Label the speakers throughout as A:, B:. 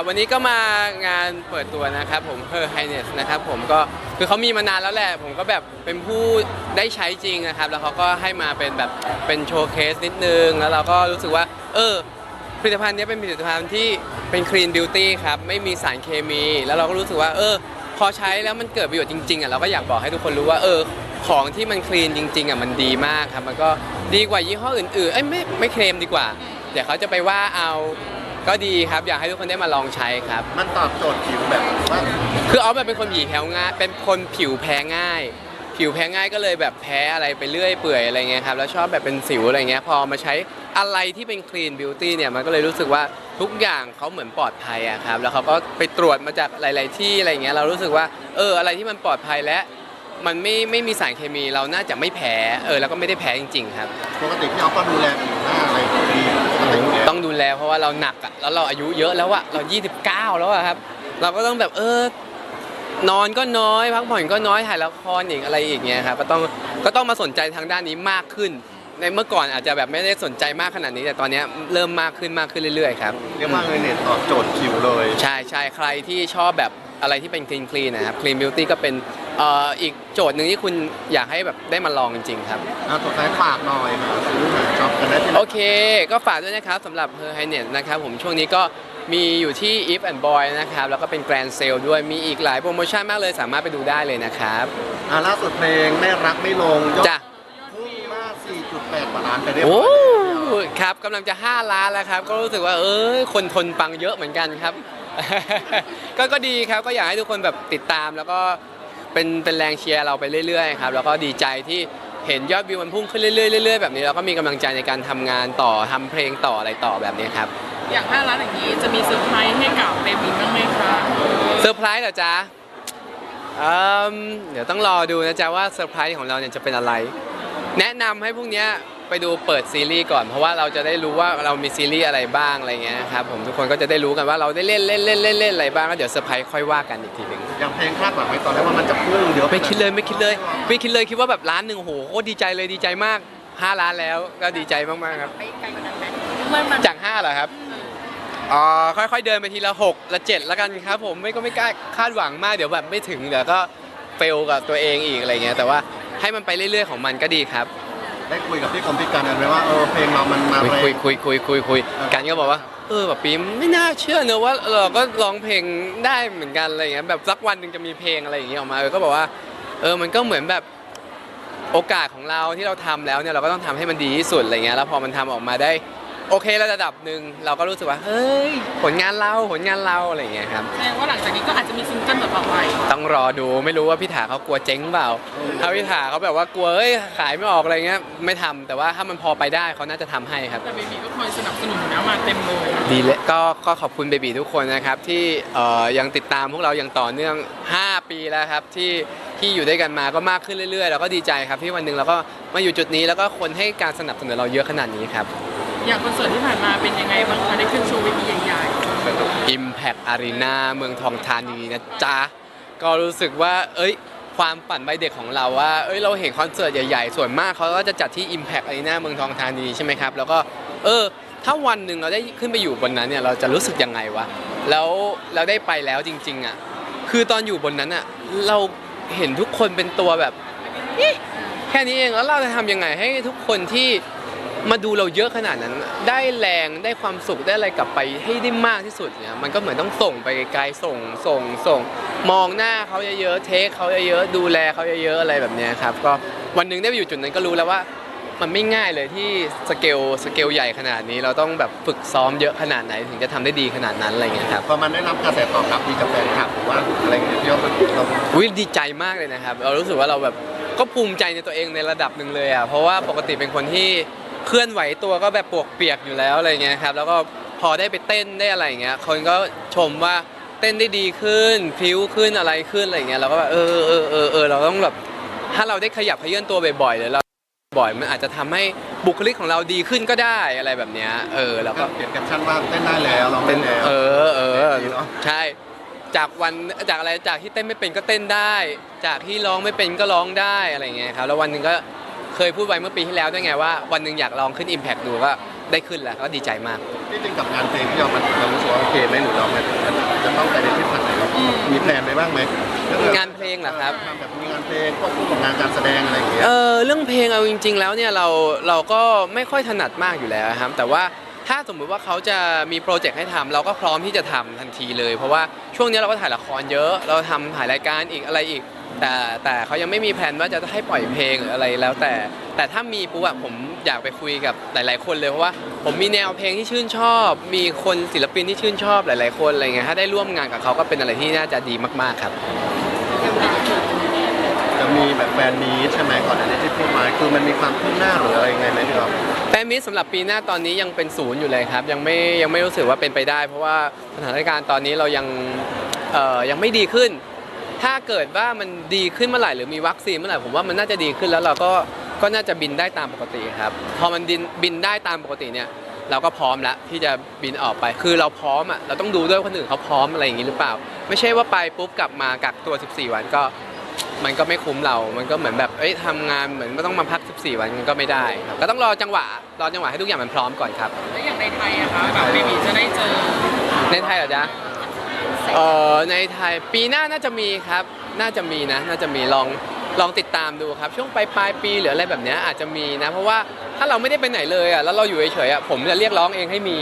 A: ครับวันนี้ก็มางานเปิดตัวนะครับผม Her Highness นะครับผมก็คือเขามีมานานแล้วแหละ ผมก็แบบเป็นผู้ได้ใช้จริงนะครับ แล้วเขาก็ให้มาเป็นแบบเป็นโชว์เคสนิดนึง แล้วเราก็รู้สึกว่า เออ ผลิตภัณฑ์นี้เป็นผลิตภัณฑ์ที่เป็น clean beauty ครับ ไม่มีสารเคมี แล้วเราก็รู้สึกว่า เออ พอใช้แล้วมันเกิดประโยชน์จริงๆอะเราก็อยากบอกให้ทุกคนรู้ว่าเออของที่มันคลีนจริงๆอะมันดีมากครับ มันก็ดีกว่ายี่ห้ออื่นๆ เอ้ยไม่ไม่เคลมดีกว่า เดี๋ยวเขาจะไปว่าเอา ก็ดีครับอยากให้ทุกคนได้มาลองใช้ครับ
B: มันตอบโจทย์ผิวแบบว่า
A: คือออฟแบบเป็นคนผิวแพ้ง่าย เป็นคนผิวแพ้ง่าย ผิวแพ้ง่ายก็เลยแบบแพ้อะไรไปเรื่อยเปื่อยอะไรเงี้ยครับ แล้วชอบแบบเป็นสิวอะไรเงี้ย พอมาใช้อะไรที่เป็นคลีนบิวตี้เนี่ยมันก็เลยรู้สึกว่าทุกอย่างเขาเหมือนปลอดภัยอะครับ แล้วเขาก็ไปตรวจมาจากหลาย ๆ ที่อะไรเงี้ย เรารู้สึกว่าเอออะไรที่มันปลอดภัยและ มันไม่ไม่มีสารเคมีเราน่าจะไม่แพ้เออแล้วก็ไม่ได้แพ้จริง ๆ ครับ
B: ปกติพี่ออฟก็ดูแลผิวหน้าอะไรดีปกติอยู่แล้ว
A: ต้องดูแลเพราะว่าเราหนักอะแล้วเราอายุเยอะแล้วอะเรา 29 แล้วอะครับ เราก็ต้องแบบเออนอนก็น้อยพักผ่อนก็น้อยถ่ายละครอีกอะไรอีกเงี้ยครับก็ต้องก็ต้องมาสนใจทางด้านนี้มากขึ้น ในเมื่อก่อนอาจจะแบบไม่ได้สนใจมากขนาดนี้ แต่ตอนเนี้ยเริ่มมากขึ้นมากขึ้นเรื่อยๆครับ
B: เรียกว่าเฮเน็ตตอบโจทย์ผิวเลย
A: ใช่ใช่ใครที่ชอบแบบอะไรที่เป็นคลีนคลีนนะครับคลีนบิวตี้ก็เป็นเอ่ออีกโจทย์หนึ่งที่คุณอยากให้แบบได้มาลองจริงๆครับ
B: เอาสุดท้ายฝากหน่อยหาซื้อหาช็อปกันได้ที่ไหน
A: โอเค ก็ฝากด้วยนะครับสำหรับ Her Highness นะครับผมช่วงนี้ก็มีอยู่ที่ If and Boy นะครับ แล้วก็เป็น Grand Sale ด้วยมีอีกหลายโปรโมชั่นมากเลยสามารถไปดูได้เลยนะครับ
B: อ่าล่าสุดเพลงไม่รักไม่ลงยอด
A: จ้ะ
B: พุ่งมาก 4.8 กว่าล้านไปเรียบ
A: โอ้
B: ร้อย
A: ครับกำลังจะ 5 ล้านแล้วครับ ก็รู้สึกว่า เอ้ย คนทนปังเยอะเหมือนกันครับ ก็ก็ดีครับ ก็อยากให้ทุกคนแบบติดตามแล้วก็ เป็นเป็นแรงเชียร์เราไปเรื่อยๆครับแล้วก็ดีใจที่เห็นยอดวิวมันพุ่งขึ้นเรื่อยๆเรื่อยๆแบบนี้เราก็มีกำลังใจในการทำงานต่อทำเพลงต่ออะไรต่อแบบนี้ครับ
C: อย่าง5ร้านอย่างนี้จะมีเซอร์ไพรส์ให้กับเบบีบ้างไหมคะ
A: เซอร์ไพรส์เหรอจ๊ะอืมเดี๋ยวต้องรอดูนะจ๊ะว่าเซอร์ไพรส์ของเราเนี่ยจะเป็นอะไร แนะนำให้พวกเนี้ย ไปดูเปิดซีรีส์ก่อน เพราะว่าเราจะได้รู้ว่าเรามีซีรีส์อะไรบ้างอะไรเงี้ยครับผมทุกคนก็จะได้รู้กันว่าเราได้เล่นเล่นเล่นเล่นเล่นอะไรบ้างแล้วเดี๋ยวเซอร์ไพรส์ค่อยว่ากันอีกทีหนึ่ง
B: อย่างเพลงคาดหวังไว้ตอนแรกว่ามันจะพุ่งเยอะ
A: ไม่คิดเลยไม่คิดเลยไม่คิดเลยคิดว่าแบบล้านหนึ่งโอ้โหโคตรดีใจเลยดีใจมาก 5 ล้านแล้วก็ดีใจมากๆครับ
C: ไปไกลกว่านั้นไหมเมื่อมัน
A: จาก5เหรอครับอ๋อค่อยๆเดินไปทีละ6ละ7แล้วกันครับ ผมไม่ก็ไม่กล้าคาดหวังมากเดี๋ยวแบบไม่ถึงเดี๋ยวก็เฟลกับตัวเองอีกอะไรเงี้ยแต่ว่าให้มันไปเรื่อยๆของมันก็ดีครับ
B: ได้คุยกับพี่กรมพิการกันไหมว่าเออเพลงเรามันมา
A: คุย
B: แรง
A: คุยคุยคุยคุยคุยกันก็บอกว่า เออแบบปีมไม่น่าเชื่อเนอะว่าเราก็ร้องเพลงได้เหมือนกันอะไรเงี้ยแบบสักวันหนึ่งจะมีเพลงอะไรอย่างเงี้ยออกมาเออก็บอกว่า เออมันก็เหมือนแบบโอกาสของเราที่เราทำแล้วเนี่ยเราก็ต้องทำให้มันดีที่สุดอะไรเงี้ยแล้วพอมันทำออกมาได้ โอเคระดับหนึ่งเราก็รู้สึกว่าเฮ้ยผลงานเราผลงานเราอะไรเงี้ยครับ
C: แสดงว่าหลังจากนี้ก็อาจจะมีซิงเกิลต่อๆไป
A: ต้องรอดูไม่รู้ว่าพี่ถาเขากลัวเจ๊งเปล่าถ้าพี่ถาเขาแบบว่ากลัวเอ้ยขายไม่ออกอะไรเงี้ยไม่ทำแต่ว่าถ้ามันพอไปได้เขาน่าจะทำให้ครับ
C: แต่เบบีก็คอยสนับสนุนนะมาเต็มเลย
A: ดีเลยก็ก็ขอบคุณเบบีทุกคนนะครับ ที่เอ่อยังติดตามพวกเราอย่างต่อเนื่อง 5 ปีแล้วครับ ที่ที่อยู่ด้วยกันมาก็มากขึ้นเรื่อยๆ แล้วก็ดีใจครับที่วันหนึ่งเราก็มาอยู่จุดนี้แล้วก็คนให้การสนับสนุนเราเยอะขนาดนี้ครับ
C: อย่างคอนเสิร์ตที่ผ่านมาเป็นยังไงบ้างคะได้ขึ้นโชว์เวทีใหญ่
A: Impact Arena เมืองทองธานีนะจ๊ะ ก็รู้สึกว่า เอ้ย ความฝันใบเด็กของเราว่า เอ้ย เราเห็นคอนเสิร์ตใหญ่ๆ ส่วนมากเขาก็จะจัดที่ Impact Arena เมืองทองธานีใช่ไหมครับ แล้วก็ เออ ถ้าวันหนึ่งเราได้ขึ้นไปอยู่บนนั้นเนี่ย เราจะรู้สึกยังไงวะ แล้วเราได้ไปแล้วจริง ๆอะ คือตอนอยู่บนนั้นอะ เราเห็นทุกคนเป็นตัวแบบ แค่นี้เอง แล้วเราจะทำยังไงให้ทุกคนที่ มาดูเราเยอะขนาดนั้น ได้แรงได้ความสุขได้อะไรกลับไปให้ได้มากที่สุดเนี่ยมันก็เหมือนต้องส่งไปไกลๆส่งส่งส่ง มองหน้าเขาเยอะๆเทคเขาเยอะๆดูแลเขาเยอะๆอะไรแบบเนี้ยครับก็วันหนึ่งได้ไปอยู่จุดนั้นก็รู้แล้วว่า มันไม่ง่ายเลยที่สเกลสเกลใหญ่ขนาดนี้ เราต้องแบบฝึกซ้อมเยอะขนาดไหนถึงจะทำได้ดีขนาดนั้นอะไรเงี้ยครับ
B: พอมันได้รับกระแสตอบรับดีจากแฟนคลับหรือว่าอะไรอย่างเงี้ยพี่ออฟเรา
A: วิดีใจมากเลยนะครับ เรารู้สึกว่าเราแบบก็ภูมิใจในตัวเองในระดับหนึ่งเลยอะเพราะว่าปกติเป็นคนที่ เคลื่อนไหวตัวก็แบบปวกเปียกอยู่แล้วอะไรเงี้ยครับแล้วก็พอได้ไปเต้นได้อะไรอย่างเงี้ยคนก็ชมว่าเต้นได้ดีขึ้นพริ้วขึ้นอะไรขึ้นอะไรเงี้ยเราก็แบบเออเออเออเออเราต้องแบบถ้าเราได้ขยับเขยื่อนตัวบ่อยๆหรือเราบ่อยมันอาจจะทำให้บุคลิกของเราดีขึ้นก็ได้อะไรแบบเนี้ยเออแล้ว
B: ก็
A: ก็
B: เขียนแคปชั่นว่าเต้นได้แล้วเรา
A: เป็
B: เต้
A: น
B: นแล้ว
A: เออเออ
B: ดีเนอะ
A: ใช่จากวันจากอะไรจากที่เต้นไม่เป็นก็เต้นได้ จากที่ร้องไม่เป็นก็ร้องได้อะไรเงี้ยครับแล้ววันหนึ่งก็ เคยพูดไว้เมื่อปีที่แล้วด้วยไงว่าวันหนึ่งอยากลองขึ้น Impact ดูก็ได้ขึ้นแล้วก็ดีใจมาก
B: อที่จริงกับงานเพลงที่เรามันเรารู้สึกว่าโอเคไหมหรือเรามันมันจะต้องไปในทิศทางไหนเรามีแพลนไปบ้างไหม
A: งานเพลงเหรอครับ
B: ทำแบบมีงานเพลงควบคู่กับงานการแสดงอะไรอย่างเงี้ย
A: เออเรื่องเพลงเอาจริง ๆ แล้วเนี่ยเราเราก็ไม่ค่อยถนัดมากอยู่แล้วครับแต่ว่าถ้าสมมุติว่าเขาจะมีโปรเจกต์ให้ทำเราก็พร้อมที่จะทำทันทีเลย เพราะว่าช่วงนี้เราก็ถ่ายละครเยอะ เราทำถ่ายรายการอีกอะไรอีก แต่แต่เขายังไม่มีแผนว่าจะให้ปล่อยเพลงหรืออะไรแล้วแต่ แต่ถ้ามีปุ๊บอะผมอยากไปคุยกับหลาย ๆ คนเลยเพราะว่าผมมีแนวเพลงที่ชื่นชอบ มีคนศิลปินที่ชื่นชอบหลาย ๆ คนอะไรเงี้ยถ้าได้ร่วมงานกับเขาก็เป็นอะไรที่น่าจะดีมาก ๆ ครับ
B: จะมีแบบแฟนมีตใช่ไหมก่อนอันนี้ที่พูดมาคือมันมีความคืบหน้าหรืออะไรยังไงไหมพี่รอม
A: แฟนมิตรสำหรับปีหน้าตอนนี้ยังเป็นศูนย์อยู่เลยครับ ยังไม่ยังไม่รู้สึกว่าเป็นไปได้ เพราะว่าสถานการณ์ตอนนี้เรายังเอ่อยังไม่ดีขึ้น ถ้าเกิดว่ามันดีขึ้นเมื่อไหร่หรือมีวัคซีนเมื่อไหร่ผมว่ามันน่าจะดีขึ้นแล้วเราก็ก็น่าจะบินได้ตามปกติครับพอมันบินบินได้ตามปกติเนี่ยเราก็พร้อมแล้วที่จะบินออกไป คือเราพร้อมอะเราต้องดูด้วยว่าคนอื่นเขาพร้อมอะไรอย่างนี้หรือเปล่า ไม่ใช่ว่าไปปุ๊บกลับมากักตัว 14 วันก็มันก็ไม่คุ้มเรา มันก็เหมือนแบบเอ้ยทำงานเหมือนไม่ต้องมาพัก 14 วันมันก็ไม่ได้ครับก็ต้องรอจังหวะรอจังหวะให้ทุกอย่างมันพร้อมก่อนครับ
C: แล้วอย่างในไทยอะคะแบบเบบีจะได้เจอ
A: ในไทยเหรอจ๊ะ เอ่อในไทยปีหน้าน่าจะมีครับ น่าจะมีนะ น่าจะมีลองลองติดตามดูครับ ช่วงปลายปลายปีหรืออะไรแบบเนี้ยอาจจะมีนะ เพราะว่าถ้าเราไม่ได้ไปไหนเลยอะแล้วเราอยู่เฉยๆอะผมจะเรียกร้องเองให้มี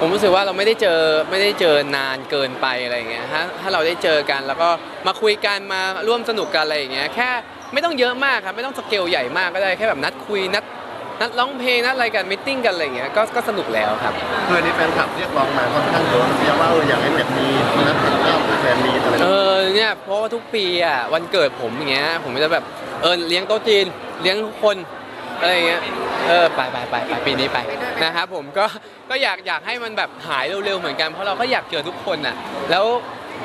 A: ผมรู้สึกว่าเราไม่ได้เจอไม่ได้เจอนานเกินไปอะไรอย่างเงี้ยถ้าถ้าเราได้เจอกันแล้วก็มาคุยกันมาร่วมสนุกกันอะไรอย่างเงี้ยแค่ไม่ต้องเยอะมากครับไม่ต้องสเกลใหญ่มากก็ได้แค่แบบนัดคุยนัด นัดร้องเพลงนัดอะไรกันมิทติ้งกันอะไรอย่างเงี้ยก็ก็สนุกแล้วครับ
B: คืออันนี้แฟนคลับเรียกร้องมาค่อนข้างเยอะเรียกว่าเอออยากให้แบบมีนัดกันเล่าหรือแฟนมีตอะไร
A: เออเนี่ยเพราะว่าทุกปีอะวันเกิดผมอย่างเงี้ยผมจะแบบเออเลี้ยงโต๊ะจีนเลี้ยงทุกคนอะไรอย่างเงี้ยเออไปไปไปไปปีนี้ไปนะครับผมก็ก็อยากอยากให้มันแบบหายเร็วๆเหมือนกันเพราะเราก็อยากเจอทุกคนน่ะแล้ว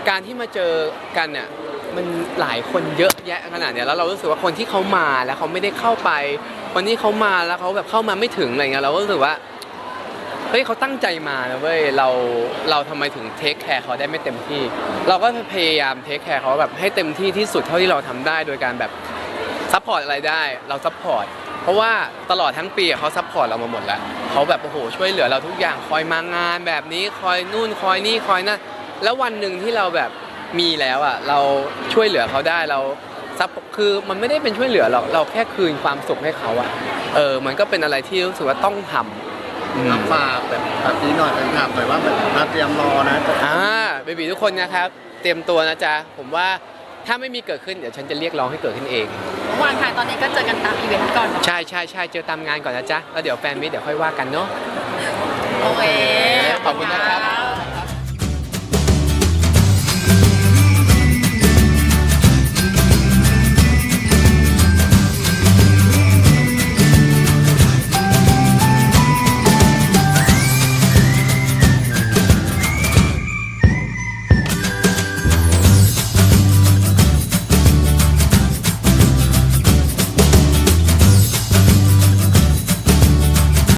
A: การที่มาเจอกันเนี่ย มันหลายคนเยอะแยะขนาดเนี้ยแล้วเรารู้สึกว่าคนที่เขามาแล้วเขาไม่ได้เข้าไป คนที่เขามาแล้วเขาแบบเข้ามาไม่ถึงอะไรเงี้ยเราก็รู้สึกว่าเฮ้ยเขาตั้งใจมานะเว้ยเราเราทำไมถึงเทคแคร์เขาได้ไม่เต็มที่ เราก็พยายามเทคแคร์เขาแบบให้เต็มที่ที่สุดเท่าที่เราทำได้โดยการแบบซัพพอร์ตอะไรได้เราซัพพอร์ตเพราะว่าตลอดทั้งปีอะเขาซัพพอร์ตเรามาหมดแล้วเขาแบบโอ้โหช่วยเหลือเราทุกอย่างคอยมางานแบบนี้คอยนู่นคอยนี่คอยนั่นแล้ววันหนึ่งที่เราแบบ มีแล้วอะเราช่วยเหลือเขาได้เราซัพคือมันไม่ได้เป็นช่วยเหลือหรอกเราแค่คืนความสุขให้เขาอะเออมันก็เป็นอะไรที่รู้สึกว่าต้องทำอืม
B: ฝากแบบแบบนี้หน่อยแฟนคลับหน่อยว่าแบบมาเตรียมรอนะ
A: อ่าเบบีทุกคนนะครับ เตรียมตัวนะจ๊ะ ผมว่าถ้าไม่มีเกิดขึ้น เดี๋ยวฉันจะเรียกร้องให้เกิดขึ้นเอง
D: วางทางตอนนี้ก็เจอกันตามอีเวนต์ก่อนเนอะ
A: ใช่ใช่ใช่เจอตามงานก่อนนะจ๊ะ แล้วเดี๋ยวแฟนมิตรเดี๋ยวค่อยว่ากันเนาะ
D: โอเค
A: ขอบคุณนะครับ